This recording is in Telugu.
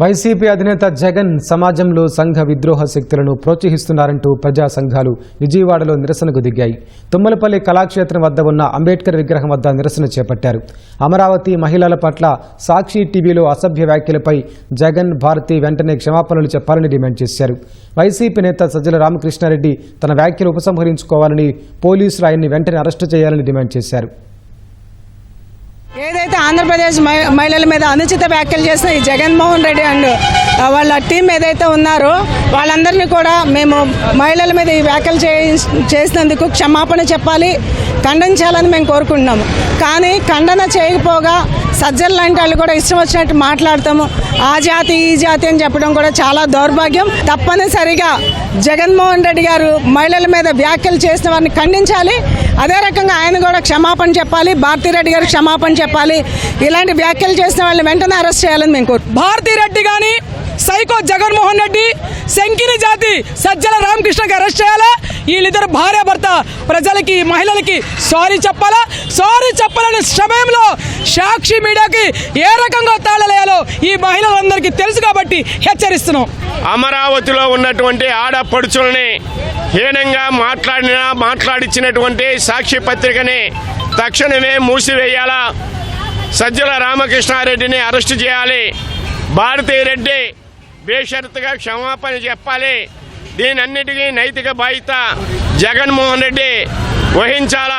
వైసీపీ అధినేత జగన్ సమాజంలో సంఘ విద్రోహ శక్తులను ప్రోత్సహిస్తున్నారంటూ ప్రజా సంఘాలు విజయవాడలో నిరసనకు దిగాయి. తుమ్మలపల్లి కళాక్షేత్రం వద్ద ఉన్న అంబేద్కర్ విగ్రహం వద్ద నిరసన చేపట్టారు. అమరావతి మహిళల పట్ల సాక్షి టీవీలో అసభ్య వ్యాఖ్యలపై జగన్ భారతి వెంటనే క్షమాపణలు చెప్పాలని డిమాండ్ చేశారు. వైసీపీ నేత సజ్జల రామకృష్ణారెడ్డి తన వ్యాఖ్యలు ఉపసంహరించుకోవాలని పోలీసులు ఆయన్ని వెంటనే అరెస్టు చేయాలని డిమాండ్ చేశారు. ఏదైతే ఆంధ్రప్రదేశ్ మహి- మహిళల మీద అనుచిత వ్యాఖ్యలు చేసిన ఈ జగన్మోహన్ రెడ్డి అండ్ వాళ్ళ టీం ఏదైతే ఉన్నారో వాళ్ళందరినీ కూడా మేము మహిళల మీద ఈ వ్యాఖ్యలు చేసినందుకు క్షమాపణ చెప్పాలి ఖండించాలని మేము కోరుకుంటున్నాము. కానీ ఖండన చేయకపోగా సజ్జలు లాంటి వాళ్ళు కూడా ఇష్టం వచ్చినట్టు మాట్లాడతాము. ఆ జాతి ఈ జాతి అని చెప్పడం కూడా చాలా దౌర్భాగ్యం. తప్పనిసరిగా జగన్మోహన్ రెడ్డి గారు మహిళల మీద వ్యాఖ్యలు చేసిన వారిని ఖండించాలి. అదే రకంగా ఆయన కూడా క్షమాపణ చెప్పాలి. భారతిరెడ్డి గారు క్షమాపణ చెప్పాలి. ఇలాంటి వ్యాఖ్యలు చేసిన వాళ్ళని వెంటనే అరెస్ట్ చేయాలని మేము కోరు భారతీ రెడ్డి కానీ సైకో జగన్మోహన్ రెడ్డి శంకిని జాతి సజ్జల రామకృష్ణకి అరెస్ట్ చేయాలా? వీళ్ళిద్దరు భార్య భర్త ప్రజలకి మహిళలకి సారీ చెప్పాలా? సారీ చెప్పాలని సమయంలో సాక్షి మీడియాకి ఏ రకంగా తాళలేయాలో ఈ మహిళలందరికీ తెలుసు కాబట్టి హెచ్చరిస్తున్నాం. అమరావతిలో ఉన్నటువంటి ఆడపడుచులని హీనంగా మాట్లాడిన మాట్లాడించినటువంటి సాక్షి పత్రికని తక్షణమే మూసివేయాలా? సజ్జల రామకృష్ణారెడ్డిని అరెస్టు చేయాలి. భారతీరెడ్డి బేషరతుగా క్షమాపణ చెప్పాలి. దీనన్నిటికీ నైతిక బాధ్యత జగన్మోహన్ రెడ్డి వహించాలి?